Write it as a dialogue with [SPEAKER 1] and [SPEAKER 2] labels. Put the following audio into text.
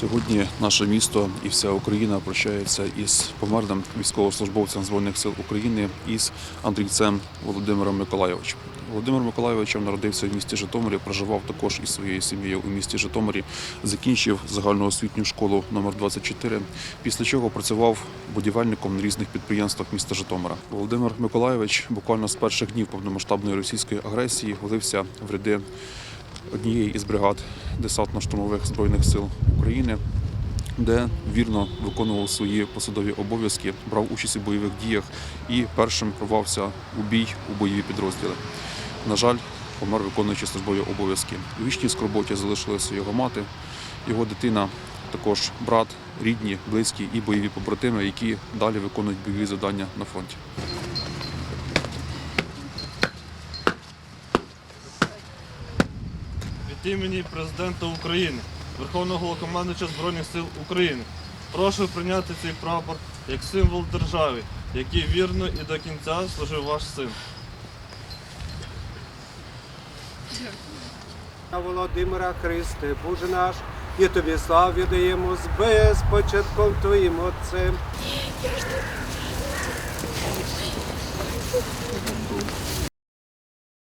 [SPEAKER 1] Сьогодні наше місто і вся Україна прощається із померлим військовослужбовцем Збройних сил України із Андрійцем Володимиром Миколайовичем. Володимир Миколайович народився в місті Житомирі, проживав також із своєю сім'єю у місті Житомирі, закінчив загальноосвітню школу номер 24 після чого працював будівельником на різних підприємствах міста Житомира. Володимир Миколайович буквально з перших днів повномасштабної російської агресії влився в ряди однієї із бригад десантно-штурмових збройних сил України, де вірно виконував свої посадові обов'язки, брав участь у бойових діях і першим рвався у бій у бойові підрозділи. На жаль, помер виконуючи службові обов'язки. У вічній скорботі залишилася його мати, його дитина, також брат, рідні, близькі і бойові побратими, які далі виконують бойові завдання на фронті.
[SPEAKER 2] Від імені президента України, Верховного Головнокомандуюча Збройних сил України. Прошу прийняти цей прапор як символ держави, який вірно і до кінця служив ваш син.
[SPEAKER 3] Володимира Христе, Боже наш, і тобі славу віддаємо з безпочатком Твоїм Отцем.